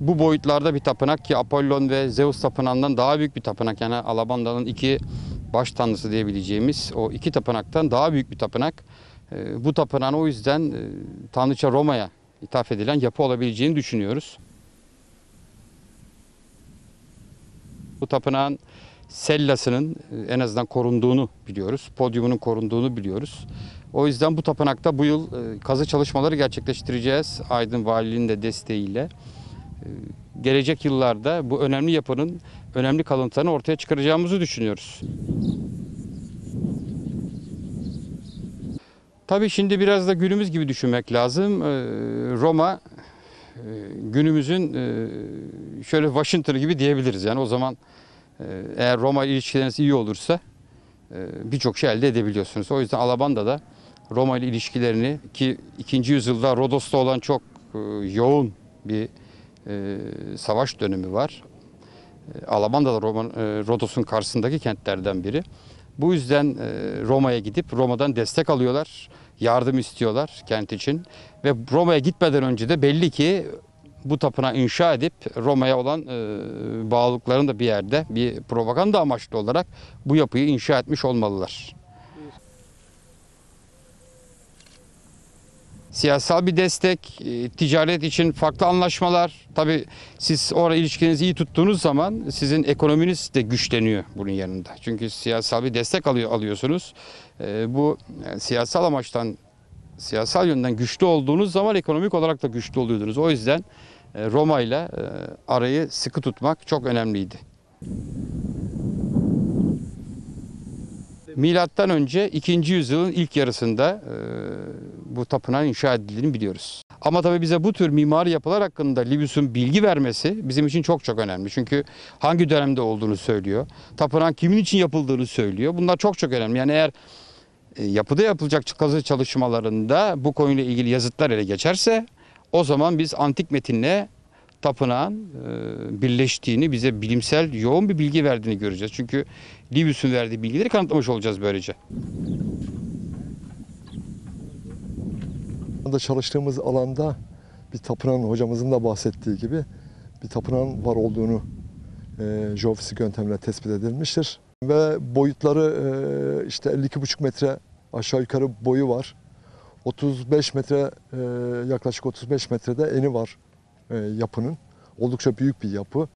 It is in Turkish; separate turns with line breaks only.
Bu boyutlarda bir tapınak ki Apollon ve Zeus tapınağından daha büyük bir tapınak. Yani Alabanda'nın iki baş tanrısı diyebileceğimiz o iki tapınaktan daha büyük bir tapınak. Ee, Bu tapınağın o yüzden e, Tanrıça Roma'ya ithaf edilen yapı olabileceğini düşünüyoruz. Bu tapınağın sellasının e, en azından korunduğunu biliyoruz. Podyumunun korunduğunu biliyoruz. O yüzden bu tapınakta bu yıl e, kazı çalışmaları gerçekleştireceğiz. Aydın Valiliğinin de desteğiyle. Gelecek yıllarda bu önemli yapının önemli kalıntılarını ortaya çıkaracağımızı düşünüyoruz. Tabii şimdi biraz da günümüz gibi düşünmek lazım. Ee, Roma e, günümüzün e, şöyle Washington gibi diyebiliriz. Yani o zaman e, eğer Roma ilişkileriniz iyi olursa birçok şey elde edebiliyorsunuz. O yüzden Alabanda'da Roma ile ilişkilerini ki 2. yüzyılda Rodos'ta olan çok yoğun bir e, savaş dönemi var. E, Alabanda da Roma, e, Rodos'un karşısındaki kentlerden biri. Bu yüzden e, Roma'ya gidip Roma'dan destek alıyorlar, yardım istiyorlar kent için ve Roma'ya gitmeden önce de belli ki bu tapınağı inşa edip Roma'ya olan e, bağlılıklarını da bir yerde bir propaganda amaçlı olarak bu yapıyı inşa etmiş olmalılar. Siyasal bir destek, e, ticaret için farklı anlaşmalar. Tabii siz orada ilişkinizi iyi tuttuğunuz zaman sizin ekonominiz de güçleniyor bunun yanında. Çünkü siyasal bir destek alıyor alıyorsunuz. E, Bu siyasal amaçtan, siyasal yönden güçlü olduğunuz zaman ekonomik olarak da güçlü oluyordunuz. O yüzden e, Roma ile arayı sıkı tutmak çok önemliydi. Milattan önce 2. yüzyılın ilk yarısında bu tapınağın inşa edildiğini biliyoruz. Ama tabii bize bu tür mimari yapılar hakkında Livius'un bilgi vermesi bizim için çok çok önemli. Çünkü hangi dönemde olduğunu söylüyor. Tapınağın kimin için yapıldığını söylüyor. Bunlar çok çok önemli. Yani eğer e, yapıda yapılacak kazı çalışmalarında bu konuyla ilgili yazıtlar ele geçerse o zaman biz antik metinle tapınağın e, birleştiğini, bize bilimsel yoğun bir bilgi verdiğini göreceğiz. Çünkü Livius'un verdiği bilgileri kanıtlamış olacağız böylece.
Anda çalıştığımız alanda bir tapınağın hocamızın da bahsettiği gibi bir tapınağın var olduğunu e, jeofizik yöntemle tespit edilmiştir. Ve boyutları e, işte 52,5 metre aşağı yukarı boyu var. 35 metre e, yaklaşık 35 metrede eni var e, yapının. Oldukça büyük bir yapı.